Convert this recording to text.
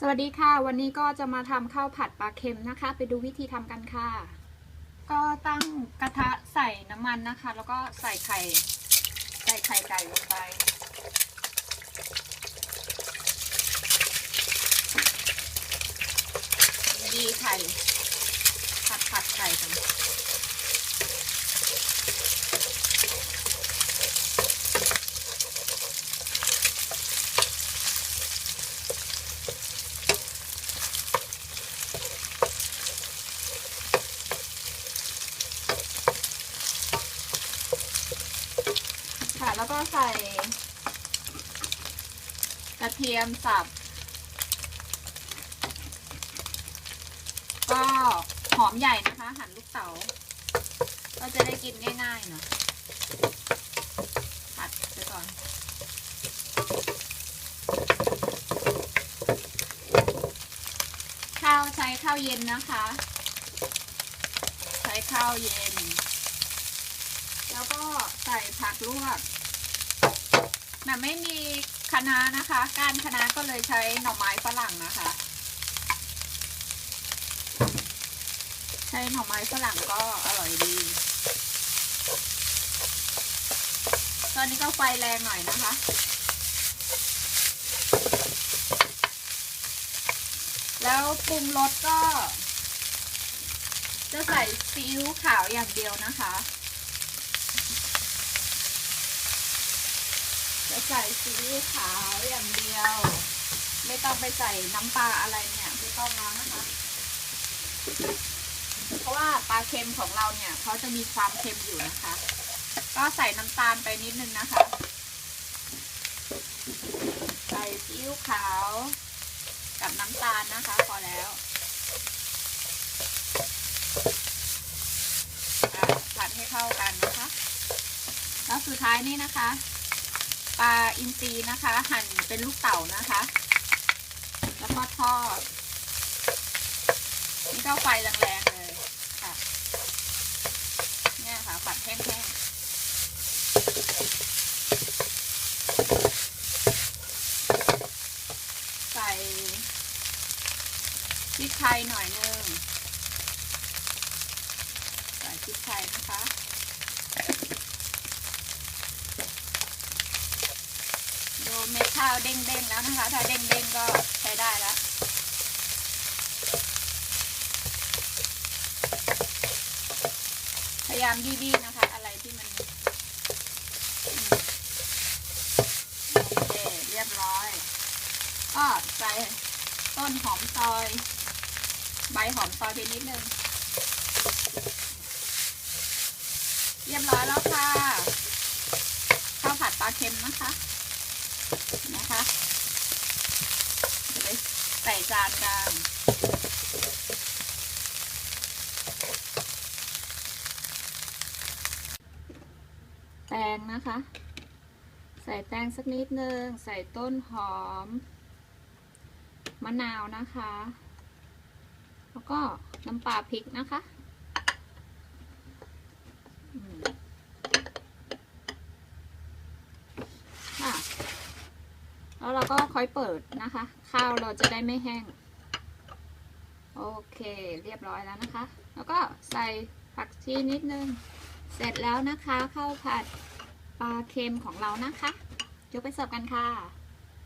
สวัสดีค่ะ วันนี้ก็จะมาทำข้าวผัดปลาเค็มนะคะ ไปดูวิธีทำกันค่ะ ก็ตั้งกระทะใส่น้ำมันนะคะ แล้วก็ใส่ไข่ ใส่ไข่ไก่ลงไป ดีไข่ ผัดผัดไข่กัน แล้วก็ใส่ กระเทียมสับ ก็หอมใหญ่นะคะ หั่นลูกเต๋าก็จะได้กินง่ายๆเนาะผัดไปก่อน ข้าวใช้ข้าวเย็นนะคะ ใช้ข้าวเย็น แล้วก็ใส่ผักลวก แบบไม่มีคะน้านะคะ การคะน้าก็เลยใช้หน่อไม้ฝรั่งนะคะ ใช้หน่อไม้ฝรั่งก็อร่อยดี ตอนนี้ก็ไฟแรงหน่อยนะคะแล้วปรุงรสก็ จะใส่ซีอิ๊วขาวอย่างเดียวนะคะ จะใส่ซีอิ๊วขาวอย่างเดียว ไม่ต้องไปใส่น้ำปลาอะไรเนี่ยไม่ต้องแล้วนะคะ เพราะว่าปลาเค็มของเราเนี่ยเขาจะมีความเค็มอยู่นะคะ ก็ใส่น้ำตาลไปนิดนึงนะคะ ใส่ซีอิ๊วขาวกับน้ำตาลนะคะพอแล้วผัดให้เข้ากันนะคะ แล้วสุดท้ายนี่นะคะ ปลาอินทรีนะคะ หั่นเป็นลูกเต๋านะคะ แล้วก็ทอดนี่ก็ไฟแรงๆเลยค่ะ เนี่ยค่ะปัดแห้งๆ ใส่พริกไทยหน่อยนึง ใส่พริกไทยนะคะ เม็ดข้าวเด้งๆแล้วนะคะ ถ้าเด้งๆก็ใช้ได้แล้วพยายามบี้ๆนะคะ อะไรที่มันโอเคเรียบร้อย ก็ใส่ต้นหอมซอย ใบหอมซอยไปนิดนึงเรียบร้อยแล้วค่ะข้าวผัดปลาเค็มนะคะ นะคะจะไปใส่จานกันแตงนะคะ ใส่แตงสักนิดนึง ใส่ต้นหอม มะนาวนะคะ แล้วก็น้ำปลาพริกนะคะอืมค่ะ แล้วเรา ก็ค่อยเปิดนะคะ ข้าวเราจะได้ไม่แห้ง โอเค เรียบร้อยแล้วนะคะ แล้วก็ใส่ผักชีนิดนึง เสร็จแล้วนะคะข้าวผัดปลาเค็มของเรานะคะยกไปเสิร์ฟกันค่ะ